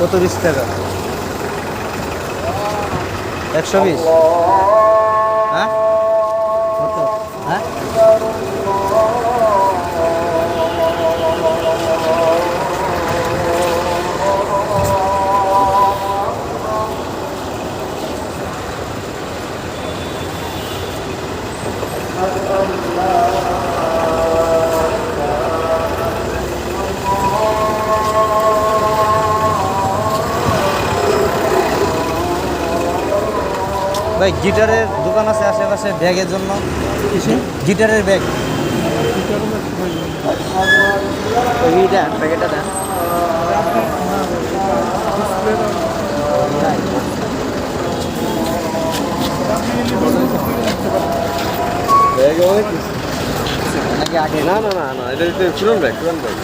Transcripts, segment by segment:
কত বিশ টাকা। একশো বিশ। ভাই গিটারের দোকান আছে আশেপাশে ব্যাগের জন্য। গিটারের ব্যাগ। না না না না এটা এটা পুরান ব্যাগ পুরান ব্যাগ।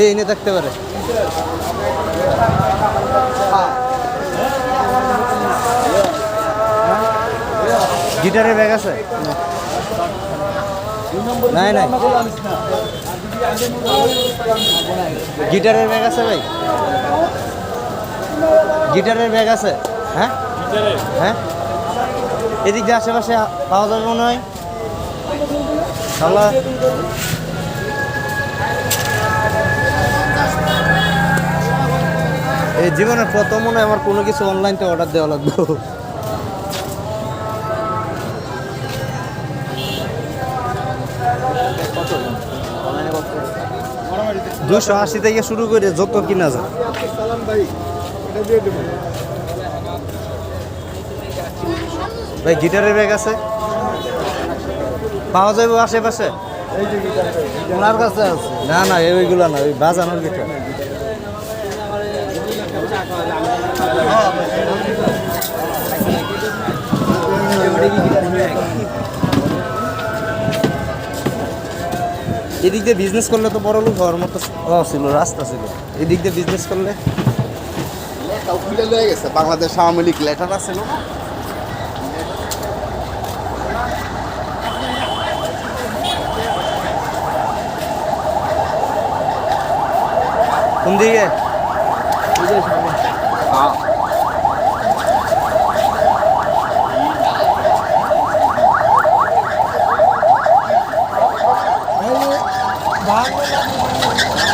এই এনে থাকতে পারে। গিটারের ব্যাগ আছে? নাই নাই। গিটারের ব্যাগ আছে ভাই। গিটারের ব্যাগ আছে। হ্যাঁ? হ্যাঁ? এদিক দিয়ে আশেপাশে পাওয়া যাবে মনে হয়। এই জীবনের প্রথম মনে আমার কোনো কিছু অনলাইনতে অর্ডার দেওয়া লাগবে। দুশো আশি থেকে শুরু করে যত কিনা যায়। ভাই গিটারের ব্যাগ আছে? পাওয়া যাবে আশেপাশে? ওনার কাছে আছে। না না ওইগুলো না, ওই বাজানোর গিটার এদিক দিয়ে বিজনেস করলে তো বড় লোক হওয়ার মতো ছিল রাস্তা ছিল। এদিক দিয়ে বিজনেস করলে? গেছে। বাংলাদেশ আওয়ামী লীগ লেটার আছে না? কোন দিকে? 好。好好好好好好好